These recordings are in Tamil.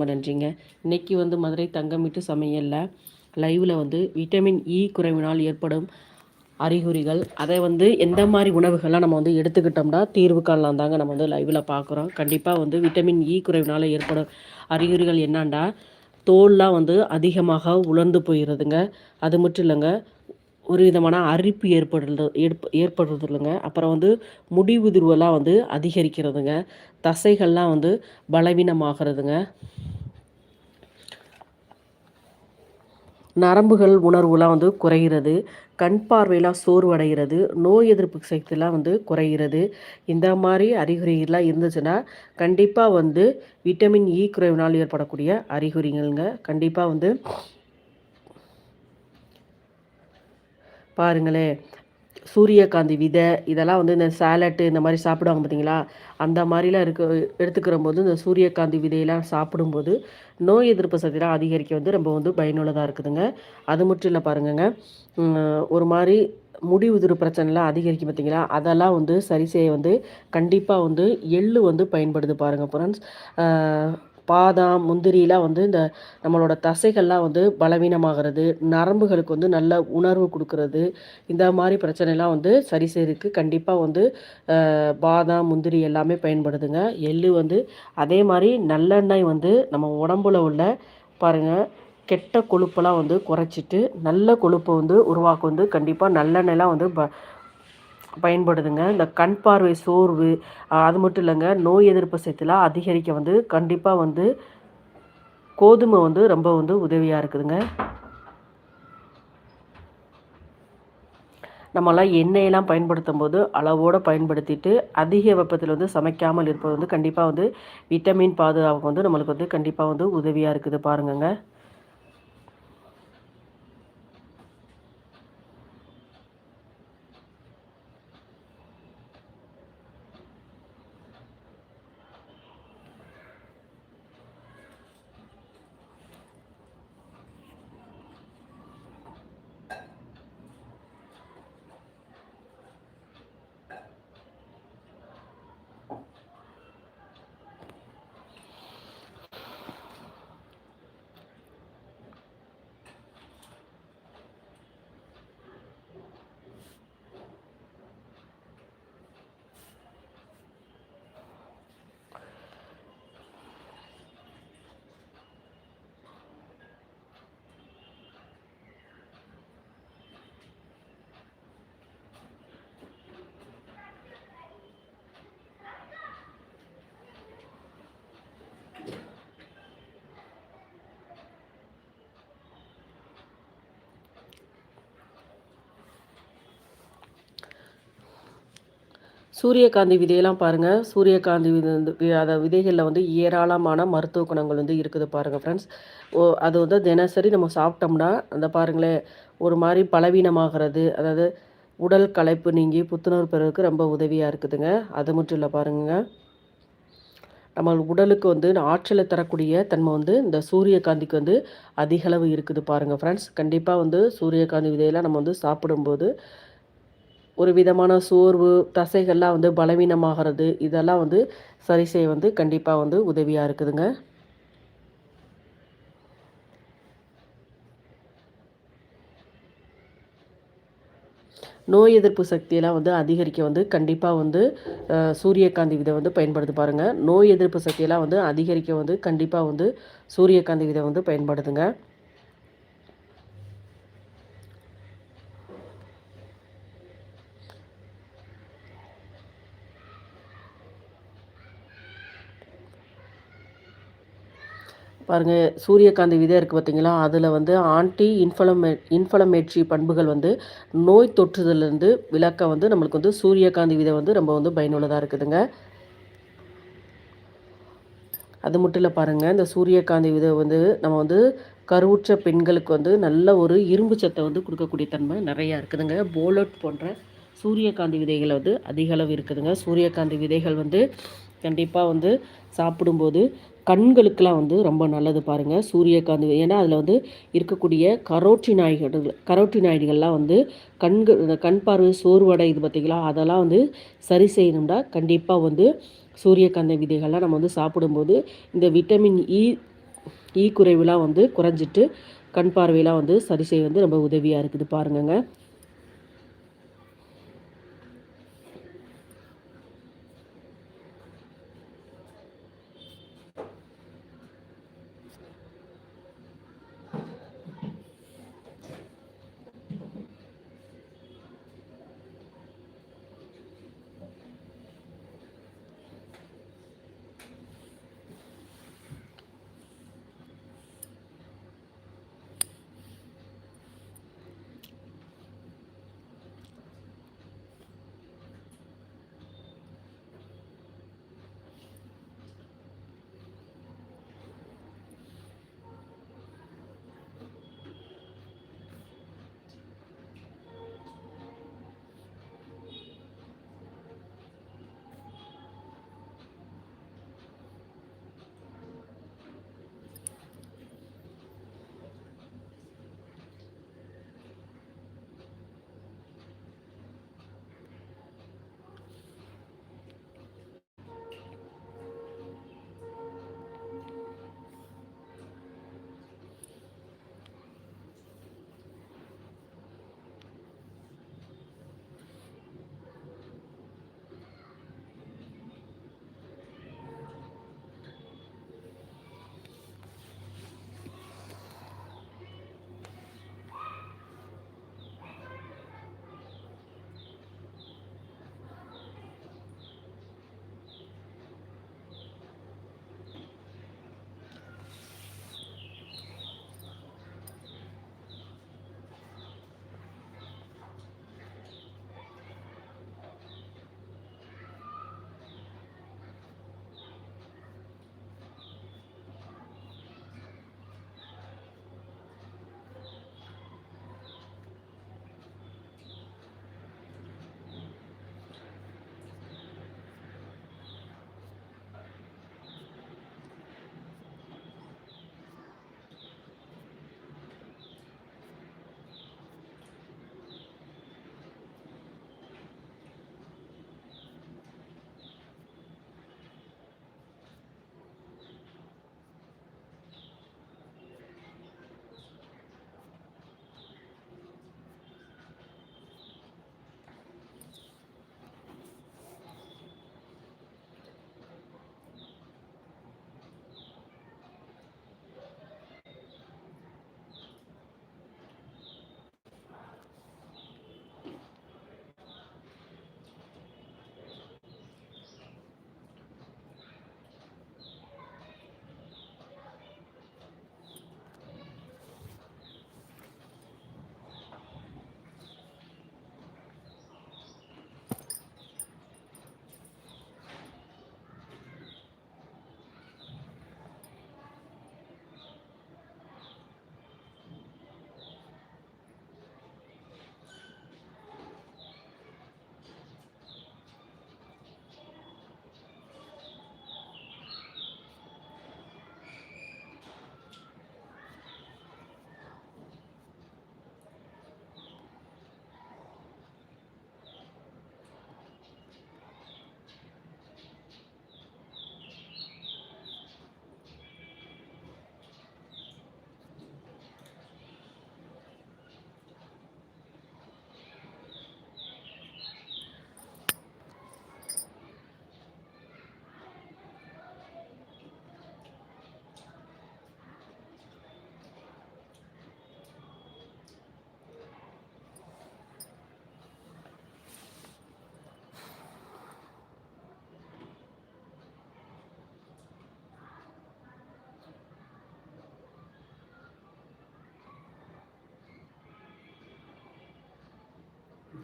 ரொம்ப நன்றிங்க இன்றைக்கி வந்து மதுரை தங்கமிட்டு சமையலில் லைவில் வந்து விட்டமின் இ e குறைவினால் ஏற்படும் அறிகுறிகள். அதை வந்து எந்த மாதிரி உணவுகள்லாம் நம்ம வந்து எடுத்துக்கிட்டோம்னா தீர்வு காணலாம் தாங்க நம்ம வந்து லைவில் பார்க்குறோம் கண்டிப்பாக வந்து விட்டமின் இ e குறைவினால் ஏற்படும் அறிகுறிகள் என்னான்டா தோல்லாம் வந்து அதிகமாக உலர்ந்து போயிடுதுங்க அது மட்டும் இல்லைங்க ஒரு விதமான அரிப்பு ஏற்படுறது ஏற்ப ஏற்படுறது இல்லைங்க அப்புறம் வந்து முடி உதிர்வெல்லாம் வந்து அதிகரிக்கிறதுங்க. தசைகள்லாம் வந்து பலவீனமாகிறதுங்க. நரம்புகள் உணர்வுலாம் வந்து குறைகிறது கண் பார்வையெல்லாம் சோர்வடைகிறது. நோய் எதிர்ப்பு சக்தியெலாம் வந்து குறைகிறது இந்த மாதிரி அறிகுறிகள்லாம் இருந்துச்சுன்னா கண்டிப்பாக வந்து விட்டமின் இ குறைவினால் ஏற்படக்கூடிய அறிகுறிகள்ங்க. கண்டிப்பாக வந்து பாருங்களேன். சூரியகாந்தி விதை இதெல்லாம் வந்து இந்த சேலட்டு இந்த மாதிரி சாப்பிடுவாங்க பார்த்தீங்களா? அந்த மாதிரிலாம் இருக்க எடுத்துக்கிற போது இந்த சூரியகாந்தி விதையெல்லாம் சாப்பிடும்போது நோய் எதிர்ப்பு சக்தியெலாம் அதிகரிக்க வந்து ரொம்ப வந்து பயனுள்ளதாக இருக்குதுங்க. அது மட்டும் இல்லை பாருங்கங்க. ஒரு மாதிரி முடி உதிர் பிரச்சனைலாம் அதிகரிக்கும் பார்த்தீங்களா? அதெல்லாம் வந்து சரி செய்ய வந்து கண்டிப்பாக வந்து எள்ளு வந்து பயன்படுது பாருங்கள் ஃப்ரெண்ட்ஸ் பாதாம் முந்திரிலாம் வந்து இந்த நம்மளோட தசைகள்லாம் வந்து பலவீனமாகிறது நரம்புகளுக்கு வந்து நல்ல உணர்வு கொடுக்கறது இந்த மாதிரி பிரச்சனைலாம் வந்து சரி செய்யறதுக்கு கண்டிப்பாக வந்து பாதாம் முந்திரி எல்லாமே பயன்படுதுங்க. எள்ளு வந்து அதே மாதிரி நல்லெண்ணெய் வந்து நம்ம உடம்புல உள்ள பாருங்கள் கெட்ட கொழுப்பெல்லாம் வந்து குறைச்சிட்டு நல்ல கொழுப்பை வந்து உருவாக்க வந்து கண்டிப்பாக நல்லெண்ணெய்லாம் வந்து ப பயன்படுதுங்க. இந்த கண் பார்வை சோர்வு அது மட்டும் இல்லைங்க நோய் எதிர்ப்பு சக்தியெலாம் அதிகரிக்க வந்து கண்டிப்பாக வந்து கோதுமை வந்து ரொம்ப வந்து உதவியாக இருக்குதுங்க. நம்மளாம் எண்ணெயெல்லாம் பயன்படுத்தும் போது அளவோடு பயன்படுத்திட்டு அதிக வெப்பத்தில் வந்து சமைக்காமல் இருப்பது வந்து கண்டிப்பாக வந்து விட்டமின் பாதுகாப்பு வந்து நம்மளுக்கு வந்து கண்டிப்பாக வந்து உதவியாக இருக்குது பாருங்கங்க. சூரியகாந்தி விதையெல்லாம் பாருங்கள் சூரியகாந்தி விதை அதை விதைகளில் வந்து ஏராளமான மருத்துவ குணங்கள் வந்து இருக்குது பாருங்கள் ஃப்ரெண்ட்ஸ் ஓ அது வந்து தினசரி நம்ம சாப்பிட்டோம்னா அந்த பாருங்களேன் ஒரு மாதிரி பலவீனமாகிறது அதாவது உடல் களைப்பு நீங்கி புத்துணர்வு பெறதுக்கு ரொம்ப உதவியாக இருக்குதுங்க. அது மட்டும் இல்லை பாருங்கள் நம்ம உடலுக்கு வந்து ஆற்றலை தரக்கூடிய தன்மை வந்து இந்த சூரியகாந்திக்கு வந்து அதிகளவு இருக்குது பாருங்கள் ஃப்ரெண்ட்ஸ் கண்டிப்பாக வந்து சூரியகாந்தி விதையெல்லாம் நம்ம வந்து சாப்பிடும்போது ஒரு விதமான சோர்வு தசைகள்லாம் வந்து பலவீனமாகிறது. இதெல்லாம் வந்து சரி செய்ய வந்து கண்டிப்பாக வந்து உதவியாக இருக்குதுங்க. நோய் எதிர்ப்பு சக்தியெல்லாம் வந்து அதிகரிக்க வந்து கண்டிப்பாக வந்து சூரியகாந்தி விதை வந்து பயன்படுத்தி பாருங்கள் நோய் எதிர்ப்பு சக்தியெல்லாம் வந்து அதிகரிக்க வந்து கண்டிப்பாக வந்து சூரியகாந்தி விதை வந்து பயன்படுத்துங்க பாருங்கள் சூரியகாந்தி விதை இருக்குது பார்த்தீங்களா அதில் வந்து ஆன்டி இன்ஃபலமே இன்ஃபலமேட்ரி பண்புகள் வந்து நோய் தொற்றுதலேருந்து விளக்க வந்து நம்மளுக்கு வந்து சூரியகாந்தி விதை வந்து ரொம்ப வந்து பயனுள்ளதாக இருக்குதுங்க. அது மட்டும் இல்லை பாருங்கள் இந்த சூரியகாந்தி விதை வந்து நம்ம வந்து கருவுற்ற பெண்களுக்கு வந்து நல்ல ஒரு இரும்பு சத்தை வந்து கொடுக்கக்கூடிய தன்மை நிறையா இருக்குதுங்க. போலட் போன்ற சூரியகாந்தி விதைகள் வந்து அதிக அளவு இருக்குதுங்க. சூரியகாந்தி விதைகள் வந்து கண்டிப்பாக வந்து சாப்பிடும்போது கண்களுக்கெலாம் வந்து ரொம்ப நல்லது பாருங்கள் சூரியகாந்தி ஏன்னா அதில் வந்து இருக்கக்கூடிய கரோட்டி கரோட்டினாய்டுகள்லாம் கரோட்டி வந்து கண்கள் கண் பார்வை சோர்வடை இது பார்த்திங்களா அதெல்லாம் வந்து சரி செய்யணும்னா கண்டிப்பாக வந்து சூரியகாந்தி விதைகள்லாம் நம்ம வந்து சாப்பிடும்போது இந்த விட்டமின் இ ஈ குறைவுலாம் வந்து குறைஞ்சிட்டு கண் பார்வையெல்லாம் வந்து சரி செய்ய வந்து ரொம்ப உதவியாக இருக்குது பாருங்கங்க.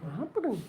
சாப்பிடுங்க